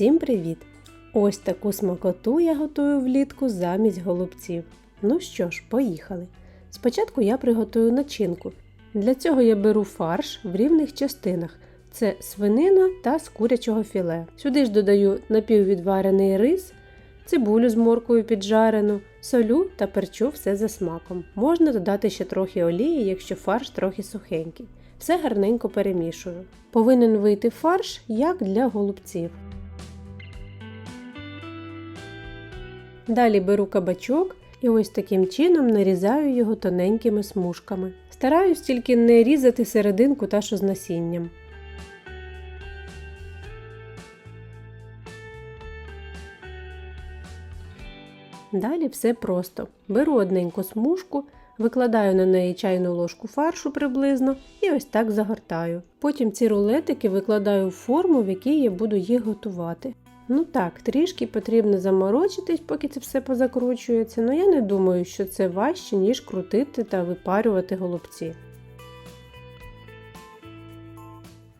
Всім привіт! Ось таку смакоту я готую влітку замість голубців. Ну що ж, поїхали. Спочатку я приготую начинку. Для цього я беру фарш в рівних частинах. Це свинина та з курячого філе. Сюди ж додаю напіввідварений рис, цибулю з моркою піджарену, солю та перчу все за смаком. Можна додати ще трохи олії, якщо фарш трохи сухенький. Все гарненько перемішую. Повинен вийти фарш, як для голубців. Далі беру кабачок і ось таким чином нарізаю його тоненькими смужками. Стараюсь тільки не різати серединку та що з насінням. Далі все просто. Беру одненьку смужку, викладаю на неї чайну ложку фаршу приблизно і ось так загортаю. Потім ці рулетики викладаю в форму, в якій я буду їх готувати. Ну так, трішки потрібно заморочитись, поки це все позакручується, але я не думаю, що це важче, ніж крутити та випарювати голубці.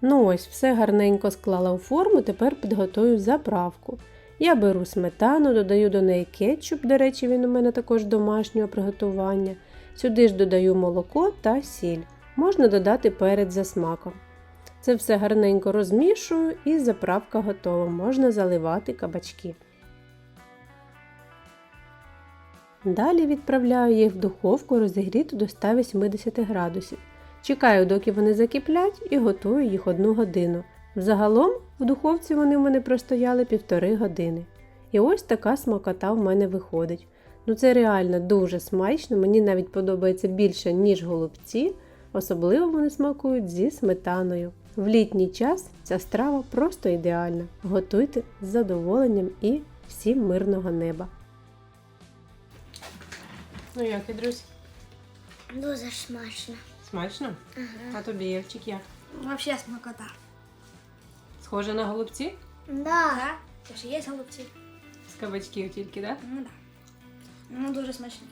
Ну ось, все гарненько склала у форму, тепер підготую заправку. Я беру сметану, додаю до неї кетчуп, до речі, він у мене також домашнього приготування. Сюди ж додаю молоко та сіль. Можна додати перець за смаком. Це все гарненько розмішую і заправка готова. Можна заливати кабачки. Далі відправляю їх в духовку розігріту до 180 градусів. Чекаю, доки вони закиплять, і готую їх одну годину. Взагалом в духовці вони в мене простояли півтори години. І ось така смакота в мене виходить. Ну це реально дуже смачно, мені навіть подобається більше, ніж голубці, особливо вони смакують зі сметаною. В літній час ця страва просто ідеальна. Готуйте з задоволенням і всім мирного неба. Ну як, Ідрюсь, Дуже смачно. смачно? Ага. А тобі Євчик як? Вообще смакота. Схоже на голубці? Да. Да. Це ж є голубці. З кабачків тільки, так? Ну да. Ну дуже смачні.